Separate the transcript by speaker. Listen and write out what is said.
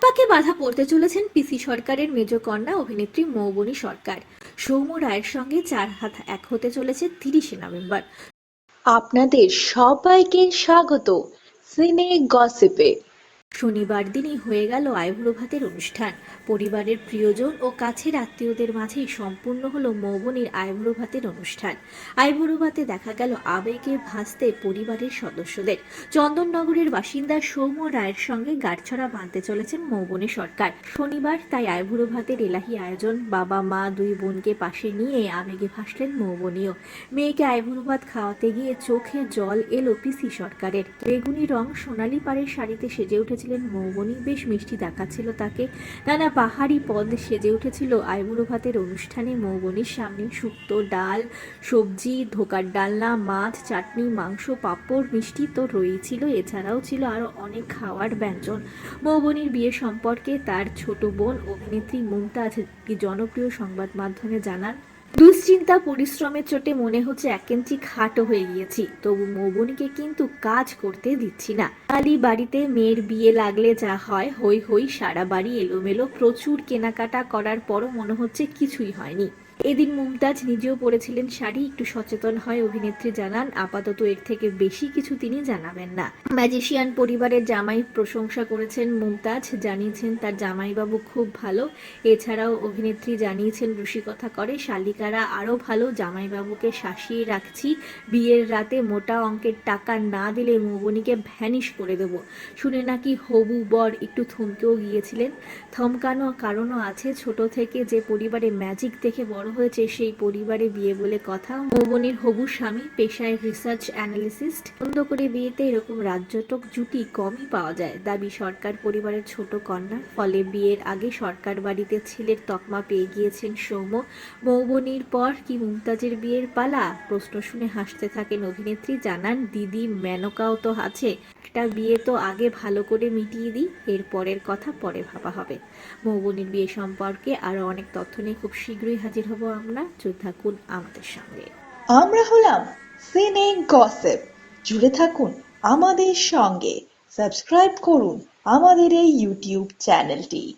Speaker 1: পাকে বাধা পড়তে চলেছেন পিসি সরকারের মেজ কন্যা অভিনেত্রী মৌবনী সরকার। সৌম্য রায়ের সঙ্গে চার হাত এক হতে চলেছে তিরিশে নভেম্বর।
Speaker 2: আপনাদের সবাইকে স্বাগত। সিনে গসিপে।
Speaker 1: শনিবার দিনই হয়ে গেল আইবুড়ো ভাতের অনুষ্ঠান। পরিবারের প্রিয়জন ও কাছের আত্মীয়দের মাঝেই সম্পূর্ণ হলো মৌবনীর আইবুড়ো ভাতের অনুষ্ঠান। আইবুড়ো ভাতে দেখা গেল আবেগে ভাসতে পরিবারের সদস্যদের। চন্দননগরের বাসিন্দা সৌম্য রায়ের সঙ্গে গাঁটছড়া বাঁধতে চলেছেন মৌবনী সরকার। শনিবার তাই আইবুড়ো ভাতের এলাহি আয়োজন বাবা, মা দুই বোনকে পাশে নিয়ে আবেগে ভাসলেন মৌবনীও। মেয়েকে আইবুড়ো ভাত খাওয়াতে গিয়ে চোখে জল এলো পিসি সরকারের। বেগুনি রং সোনালি পাড়ের শাড়িতে সেজে উঠেছিলেন মৌবনী। বেশ মিষ্টি দেখাচ্ছিল তাকে। নানা পাহাড়ি পদ সেজে উঠেছিল। আইবুড়ো ভাতের অনুষ্ঠানে মৌবনীর সামনে শুক্তো ডাল, সবজি, ধোকার ডালনা, মাছ, চাটনি, মাংস, পাঁপড়, মিষ্টি তো রয়েছিল। এছাড়াও ছিল আরও অনেক খাওয়ার ব্যঞ্জন। মৌবনির বিয়ে সম্পর্কে তার ছোট বোন অভিনেত্রী মুমতাজ জনপ্রিয় সংবাদ মাধ্যমে জানান? দুশ্চিন্তা, পরিশ্রমের চোটে মনে হচ্ছে এক খাটো হয়ে গিয়েছি। তবু মৌবনীকে কিন্তু কাজ করতে দিচ্ছি না। কালী বাড়িতে মেয়ের বিয়ে লাগলে যা হয় হই হই সারা বাড়ি এলোমেলো, প্রচুর কেনাকাটা করার পরও মনে হচ্ছে কিছুই হয়নি। এদিন মুমতাজ নিজেও পরেছিলেন শাড়ি। একটু সচেতন হয় অভিনেত্রী জানান, আপাতত এর থেকে বেশি কিছু তিনি জানাবেন না। ম্যাজিশিয়ান পরিবারের জামাই প্রশংসা করেছেন মুমতাজ, জানিয়েছেন তার জামাইবাবু খুব ভালো। এছাড়াও অভিনেত্রী জানিয়েছেন রসিকতা করে, শালিকারা আরও ভালো, জামাইবাবুকে শাসিয়ে রাখছি। বিয়ের রাতে মোটা অঙ্কের টাকা না দিলে মৌবনীকে ভ্যানিশ করে দেব। শুনে নাকি হবু বর একটু থমকেও গিয়েছিলেন। থমকানো কারণও আছে, ছোট থেকে যে পরিবারে ম্যাজিক দেখে বড় হয়েছে সেই পরিবারে বিয়ে বলে কথা। মৌবনীর হবু স্বামী, পেশায় রিসার্চ অ্যানালিসিস্ট বন্ধ করে বিয়েতে এরকম রাজ্যটক জুটি কমই পাওয়া যায়। দাবি, সরকার পরিবারের ছোট কন্যা। ফলে বিয়ের আগে সরকার বাড়িতে ছেলের তকমা পেয়ে গিয়েছেন সৌম্য। মৌবনির পর কি মুমতাজের বিয়ের পালা? প্রশ্ন শুনে হাসতে থাকেন অভিনেত্রী। জানান, দিদি, মেনকাও তো আছে। একটা বিয়ে তো আগে ভালো করে মিটিয়ে দিই, এর পরের কথা পরে ভাবা হবে। মৌবনির বিয়ে সম্পর্কে আরও অনেক তথ্য নিয়ে খুব শীঘ্রই হাজির হব আমরা। চোখ থাকুন আমাদের সঙ্গে
Speaker 2: আমরা হলাম সিনে গসেপ। জুড়ে থাকুন আমাদের সঙ্গে। সাবস্ক্রাইব করুন আমাদের এই ইউটিউব চ্যানেলটি।